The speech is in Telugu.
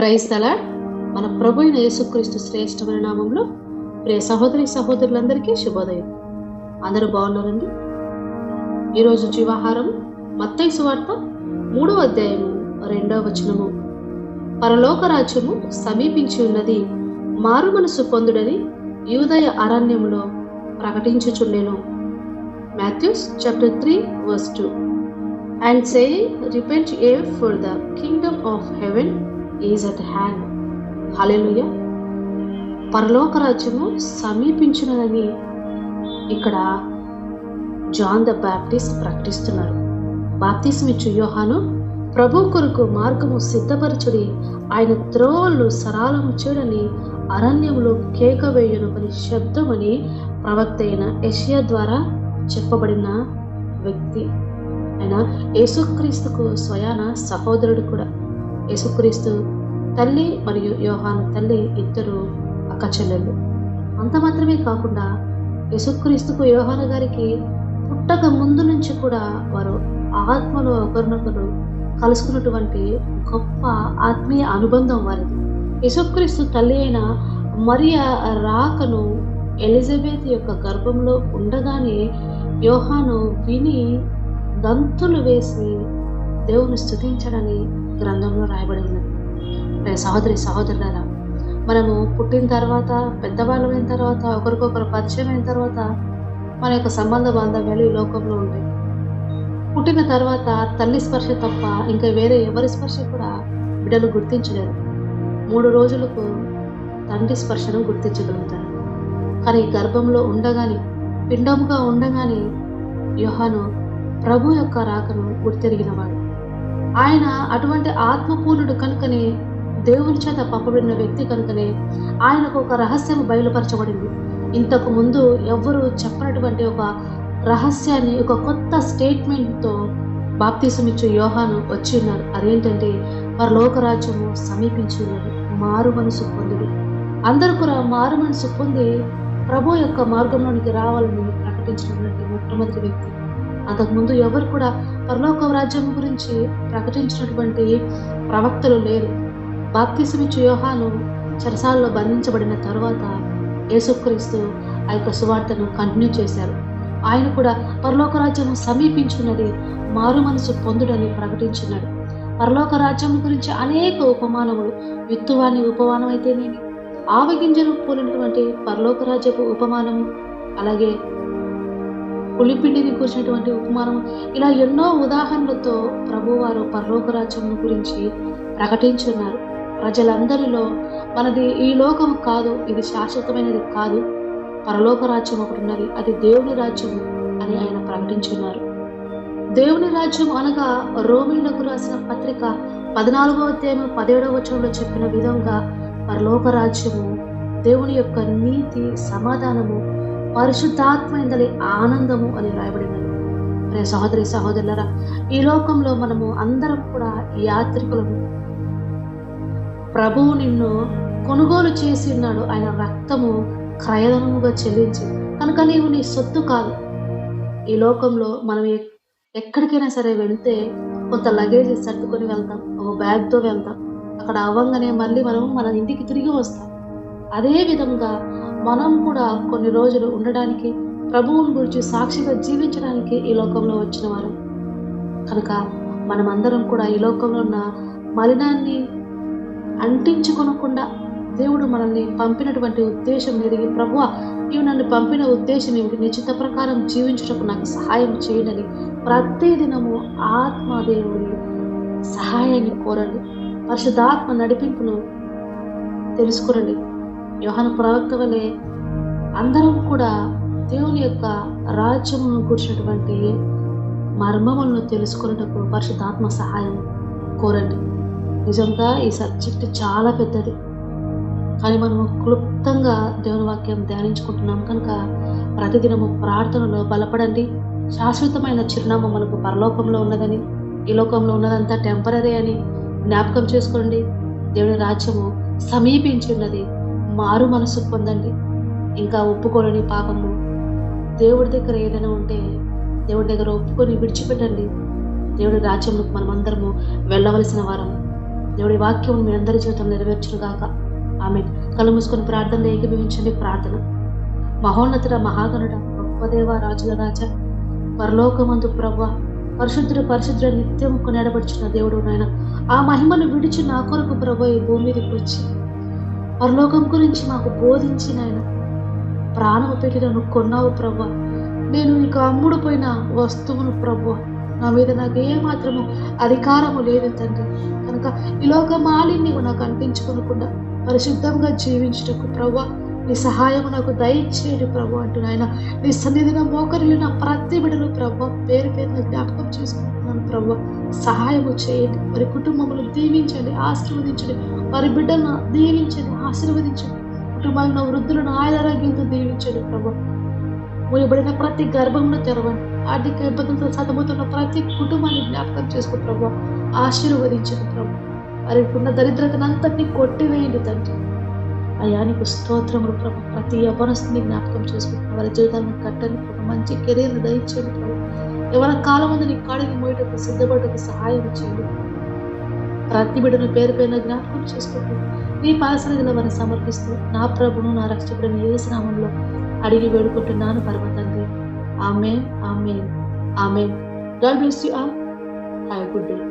ప్రైజ్ తలా మన ప్రభు అయిన యేసుక్రీస్తు శ్రేష్టమైన నామంలో ప్రియ సహోదరి సహోదరులందరికీ శుభోదయం. అందరూ బాగున్నారండి? ఈరోజు జీవాహారం మత్తై సువార్త మూడవ అధ్యాయము రెండవ వచనము. పరలోక రాజ్యము సమీపించి ఉన్నది మారు మనసు పొందుడని యూదయ అరణ్యములో ప్రకటించుచుండెను. Matthews chapter three verse two. And saying repent ye for the kingdom of heaven is at hand. Hallelujah పరలోక రాజ్యము సమీపించినదని ఇక్కడ జాన్ ద బ్యాప్టిస్ట్ ప్రకటిస్తున్నారు బాప్తిసం ఇచ్చు యోహాను ప్రభు కొరకు మార్గము సిద్ధపరచుడి ఆయన త్రోవలు సరాలము చేయడని అరణ్యములో కేక వేయను పని శబ్దమని ప్రవక్త అయిన యషియా ద్వారా చెప్పబడిన వ్యక్తి ఆయన యేసుక్రీస్తుకు స్వయాన సహోదరుడు కూడా. యేసుక్రీస్తు తల్లి మరియు యోహాను తల్లి ఇద్దరు అక్క చెల్లెళ్ళు. అంత మాత్రమే కాకుండా యేసుక్రీస్తుకు యోహాను గారికి పుట్టక ముందు నుంచి కూడా వారు ఆత్మలో ఒకరినొకరు కలుసుకున్నటువంటి గొప్ప ఆత్మీయ అనుబంధం వారిది. యేసుక్రీస్తు తల్లి అయిన మరియా రాకను ఎలిజబెత్ యొక్క గర్భంలో ఉండగానే యోహాను విని గంతులు వేసి దేవుని స్థుతించడని గ్రంథంలో రాయబడి ఉన్నది. సహోదరి సహోదరులారా మనము పుట్టిన తర్వాత పెద్దవాళ్ళమైన తర్వాత ఒకరికొకరు పరిచయం అయిన తర్వాత మన యొక్క సంబంధ బాంధవ్యాలు ఈ లోకంలో ఉంటాయి. పుట్టిన తర్వాత తల్లి స్పర్శ తప్ప ఇంకా వేరే ఎవరి స్పర్శ కూడా బిడ్డలు గుర్తించలేరు. మూడు రోజులకు తండ్రి స్పర్శను గుర్తించగలుగుతారు. కానీ గర్భంలో ఉండగానే పిండముగా ఉండగానే యోహాను ప్రభు యొక్క రాకను గుర్తెరిగినవాడు. ఆయన అటువంటి ఆత్మపూర్ణుడు కనుకనే దేవుని చేత పంపబడిన వ్యక్తి కనుకనే ఆయనకు ఒక రహస్యం బయలుపరచబడింది. ఇంతకు ముందు ఎవ్వరూ చెప్పనటువంటి ఒక రహస్యాన్ని ఒక కొత్త స్టేట్మెంట్తో బాప్తీసమిచ్చు యోహాను వచ్చి ఉన్నారు. అదేంటంటే వారి లోకరాజ్యము సమీపించి ఉన్నది. మారు మనసు పొందుడు. అందరూ కూడా మారు మనసు పొంది ప్రభు యొక్క మార్గంలోనికి రావాలని ప్రకటించినటువంటి మొట్టమొదటి వ్యక్తి. అంతకుముందు ఎవరు కూడా పరలోక రాజ్యం గురించి ప్రకటించినటువంటి ప్రవక్తలు లేరు. బాప్తిసమిచ్చు యోహాను చెరసాలలో బంధించబడిన తర్వాత యేసుక్రీస్తు ఆ యొక్క సువార్తను కంటిన్యూ చేశారు. ఆయన కూడా పరలోక రాజ్యము సమీపించున్నది మారు మనసు పొందుడని ప్రకటించున్నాడు పరలోక రాజ్యం గురించి అనేక ఉపమానములు విత్తువాని ఉపమానం అయితేనేమి ఆవగింజలు పోలినటువంటి పరలోక రాజ్యపు ఉపమానము అలాగే పులిపిండిని కూర్చినటువంటి ఉపమానం. ఇలా ఎన్నో ఉదాహరణలతో ప్రభువారు పరలోక రాజ్యం గురించి ప్రకటించున్నారు. ప్రజలందరిలో మనది ఈ లోకం కాదు ఇది శాశ్వతమైనది కాదు. పరలోక రాజ్యం ఒకటి ఉన్నది అది దేవుని రాజ్యం అని ఆయన ప్రకటించున్నారు. దేవుని రాజ్యం అనగా రోమిలకు రాసిన పత్రిక పద్నాలుగో అధ్యాయం పదిహేడవ వచనంలో చెప్పిన విధంగా పరలోక రాజ్యము దేవుని యొక్క నీతి సమాధానము పరిశుద్ధాత్మైందలి ఆనందము అని వ్రాయబడినది అనే సహోదరి సహోదరులరా ఈ లోకంలో మనము అందరం కూడా యాత్రికులము. ప్రభువు నిన్ను కొనుగోలు చేసి ఉన్నాడు. ఆయన రక్తము క్రయధనముగా చెల్లించి కనుక నీవు నీ సొత్తు కాదు. ఈ లోకంలో మనం ఎక్కడికైనా సరే వెళ్తే కొంత లగేజ్ సర్దుకొని వెళ్తాం ఒక బ్యాగ్తో వెళ్తాం. అక్కడ అవ్వంగానే మళ్ళీ మనం మన ఇంటికి తిరిగి వస్తాం. అదే విధంగా మనం కూడా కొన్ని రోజులు ఉండడానికి ప్రభువుని గురించి సాక్షిగా జీవించడానికి ఈ లోకంలో వచ్చిన వారు కనుక మనమందరం కూడా ఈ లోకంలో ఉన్న మలినాన్ని అంటించుకొనకుండా దేవుడు మనల్ని పంపినటువంటి ఉద్దేశం ఎరిగి ప్రభు ఇవి నన్ను పంపిన ఉద్దేశం ఏమిటి? నిశ్చిత ప్రకారం జీవించటకు నాకు సహాయం చేయండి ప్రతి దినము ఆత్మదేవుని సహాయాన్ని కోరండి. పరిశుద్ధాత్మ నడిపింపును తెలుసుకురండి యోహాను ప్రవక్త వలె అందరం కూడా దేవుని యొక్క రాజ్యమును కూర్చున్నటువంటి మర్మములను తెలుసుకున్నటకు పరిశుద్ధాత్మ సహాయం కోరండి. నిజంగా ఈ సబ్జెక్ట్ చాలా పెద్దది. కానీ మనము క్లుప్తంగా దేవుని వాక్యం ధ్యానించుకుంటున్నాం కనుక ప్రతిదినము ప్రార్థనలో బలపడండి. శాశ్వతమైన చిరునామా మనకు పరలోకంలో ఉన్నదని ఈ లోకంలో ఉన్నదంతా టెంపరీ అని జ్ఞాపకం చేసుకోండి. దేవుని రాజ్యము సమీపించి ఉన్నది మారు మనసు పొందండి. ఇంకా ఒప్పుకోలేని పాపము. దేవుడి దగ్గర ఏదైనా ఉంటే దేవుడి దగ్గర ఒప్పుకొని విడిచిపెట్టండి. దేవుడి రాజ్యంలోకి మనమందరము వెళ్ళవలసిన వారం దేవుడి వాక్యం మీ అందరి జీవితం నెరవేర్చును గాక ఆమె కళ్ళు మూసుకొని ప్రార్థనలు ఏకీభవించండి. ప్రార్థన. మహోన్నతుడ మహాగణుడ గొప్పదేవ రాజుల రాజ పరలోకమందు ప్రభ పరిశుద్ధుడు పరిశుద్ధుడు నిత్యం కొనేడబడుచున్న దేవుడు నాయన. ఆ మహిమను విడిచి నా కొరకు ప్రభు ఈ భూమి మీదకి వచ్చి పరలోకం గురించి మాకు బోధించి నాయన ప్రాణము పెట్టి నన్ను కొన్నావు ప్రభు నేను ఇక అమ్ముడుపోయిన వస్తువును ప్రభు నా మీద నాకు ఏమాత్రము మాత్రము అధికారము లేదు తండ్రి. కనుక ఈ లోక మాలిన్యం నాకు అంటించుకోనకుండా పరిశుద్ధంగా జీవించుటకు ప్రభు నీ సహాయం నాకు దయచేయడు ప్రభు అంటూ నాయన నీ సన్నిధిన మోకరిల్లు నా ప్రతి బిడలు ప్రభు పేరు పేరున జ్ఞాపకం చేసుకుంటున్నాను ప్రభు. సహాయము చేయండి వారి కుటుంబమును దీవించండి ఆశీర్వదించండి వారి బిడ్డలను దీవించండి ఆశీర్వదించండి. కుటుంబాలను వృద్ధులను ఆయురారోగ్యంతో దీవించండి ప్రభు. ముయబడిన ప్రతి గర్భమును తెరవండి. ఆర్థిక ఇబ్బందులతో సతమవుతున్న ప్రతి కుటుంబాన్ని జ్ఞాపకం చేసుకుని ప్రభు ఆశీర్వదించండి ప్రభు. వారికి ఉన్న దరిద్రతను అంతటినీ కొట్టివేయండి తండ్రి. అయానికి స్తోత్రములు ప్రభు. ప్రతి యవనస్తుని జ్ఞాపకం చేసుకుంటున్న వారి జీవితాలను కట్టని ప్రభు. మంచి కెరీర్ని దయచేయండి ప్రభు. ఎవరి కాలం ముందు నీ కాడిని మోయటకు సిద్ధపడటకు సహాయం చేయండి ప్రతి బిడ్డను పేరు పేరున జ్ఞాపకం చేసుకుంటూ నీ పాసనదిలో వారిని సమర్పిస్తూ నా ప్రభును నా రక్షకుడిని ఏ శ్రామంలో అడిగి వేడుకుంటున్నాను పర్వతంగా. ఆమె ఆమె ఆమె God bless you all. Have good day.